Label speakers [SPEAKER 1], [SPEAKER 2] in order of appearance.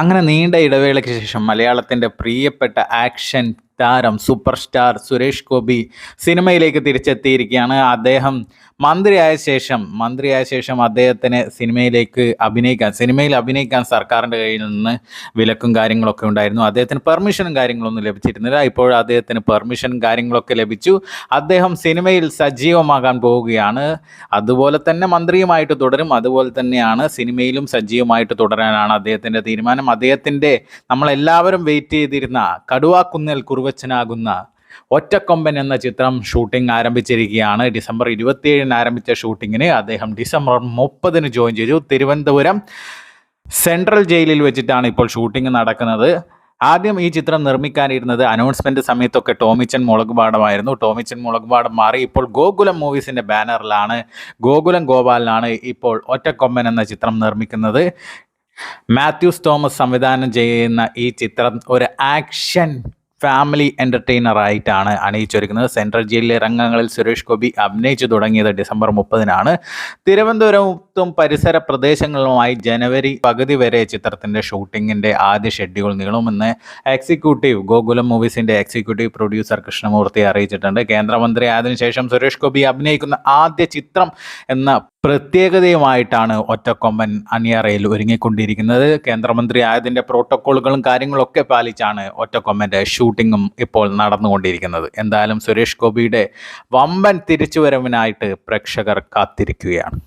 [SPEAKER 1] അങ്ങനെ നീണ്ട ഇടവേളയ്ക്ക് ശേഷം മലയാളത്തിന്റെ പ്രിയപ്പെട്ട ആക്ഷൻ താരം സൂപ്പർ സ്റ്റാർ സുരേഷ് ഗോപി സിനിമയിലേക്ക് തിരിച്ചെത്തിയിരിക്കുകയാണ്. അദ്ദേഹം മന്ത്രിയായ ശേഷം മന്ത്രിയായ ശേഷം അദ്ദേഹത്തിന് സിനിമയിലേക്ക് അഭിനയിക്കാൻ സിനിമയിൽ അഭിനയിക്കാൻ സർക്കാരിന്റെ കയ്യിൽ നിന്ന് വിലക്കും കാര്യങ്ങളൊക്കെ ഉണ്ടായിരുന്നു. അദ്ദേഹത്തിന് പെർമിഷനും കാര്യങ്ങളൊന്നും ലഭിച്ചിരുന്നില്ല. ഇപ്പോൾ അദ്ദേഹത്തിന് പെർമിഷനും കാര്യങ്ങളൊക്കെ ലഭിച്ചു. അദ്ദേഹം സിനിമയിൽ സജീവമാകാൻ പോവുകയാണ്. അതുപോലെ തന്നെ മന്ത്രിയുമായിട്ട് തുടരും. അതുപോലെ തന്നെയാണ് സിനിമയിലും സജീവമായിട്ട് തുടരാനാണ് അദ്ദേഹത്തിന്റെ തീരുമാനം. അദ്ദേഹത്തിന്റെ നമ്മളെല്ലാവരും വെയിറ്റ് ചെയ്തിരുന്ന കടുവാക്കുന്നൽ കുറുവച്ചനാകുന്ന ഒറ്റക്കൊമ്പൻ എന്ന ചിത്രം ഷൂട്ടിംഗ് ആരംഭിച്ചിരിക്കുകയാണ്. ഡിസംബർ ഇരുപത്തിയേഴിന് ആരംഭിച്ച ഷൂട്ടിങ്ങിന് അദ്ദേഹം ഡിസംബർ മുപ്പതിന് ജോയിൻ ചെയ്തു. തിരുവനന്തപുരം സെൻട്രൽ ജയിലിൽ വെച്ചിട്ടാണ് ഇപ്പോൾ ഷൂട്ടിംഗ് നടക്കുന്നത്. ആദ്യം ഈ ചിത്രം നിർമ്മിക്കാനിരുന്നത് അനൗൺസ്മെന്റ് സമയത്തൊക്കെ ടോമിച്ചൻ മുളകുപാടമായിരുന്നു. ടോമിച്ചൻ മുളകുപാടം മാറി ഇപ്പോൾ ഗോകുലം മൂവീസിന്റെ ബാനറിലാണ്. ഗോകുലം ഗോപാലിനാണ് ഇപ്പോൾ ഒറ്റക്കൊമ്പൻ എന്ന ചിത്രം നിർമ്മിക്കുന്നത്. മാത്യൂസ് തോമസ് സംവിധാനം ചെയ്യുന്ന ഈ ചിത്രം ഒരു ആക്ഷൻ ഫാമിലി എന്റർടൈനർ ആയിട്ടാണ് അണിയിച്ചൊരുക്കുന്നത്. സെൻട്രൽ ജയിലിലെ രംഗങ്ങളിൽ സുരേഷ് ഗോപി അഭിനയിച്ചു തുടങ്ങിയത് ഡിസംബർ മുപ്പതിനാണ്. തിരുവനന്തപുരത്തും പരിസര പ്രദേശങ്ങളുമായി ജനുവരി പകുതി വരെ ചിത്രത്തിന്റെ ഷൂട്ടിങ്ങിന്റെ ആദ്യ ഷെഡ്യൂൾ നീളുമെന്ന് എക്സിക്യൂട്ടീവ് ഗോകുലം മൂവീസിന്റെ എക്സിക്യൂട്ടീവ് പ്രൊഡ്യൂസർ കൃഷ്ണമൂർത്തി അറിയിച്ചിട്ടുണ്ട്. കേന്ദ്രമന്ത്രി ആയതിനു ശേഷം സുരേഷ് ഗോപി അഭിനയിക്കുന്ന ആദ്യ ചിത്രം എന്ന പ്രത്യേകതയുമായിട്ടാണ് ഒറ്റക്കൊമ്പൻ അണിയറയിൽ ഒരുങ്ങിക്കൊണ്ടിരിക്കുന്നത്. കേന്ദ്രമന്ത്രി ആയതിന്റെ പ്രോട്ടോക്കോളുകളും കാര്യങ്ങളൊക്കെ പാലിച്ചാണ് ഒറ്റക്കൊമ്പന്റെ ഷൂട്ടിങ്ങും ഇപ്പോൾ നടന്നുകൊണ്ടിരിക്കുന്നത്. എന്തായാലും സുരേഷ് ഗോപിയുടെ വമ്പൻ തിരിച്ചുവരവിനായിട്ട് പ്രേക്ഷകർ കാത്തിരിക്കുകയാണ്.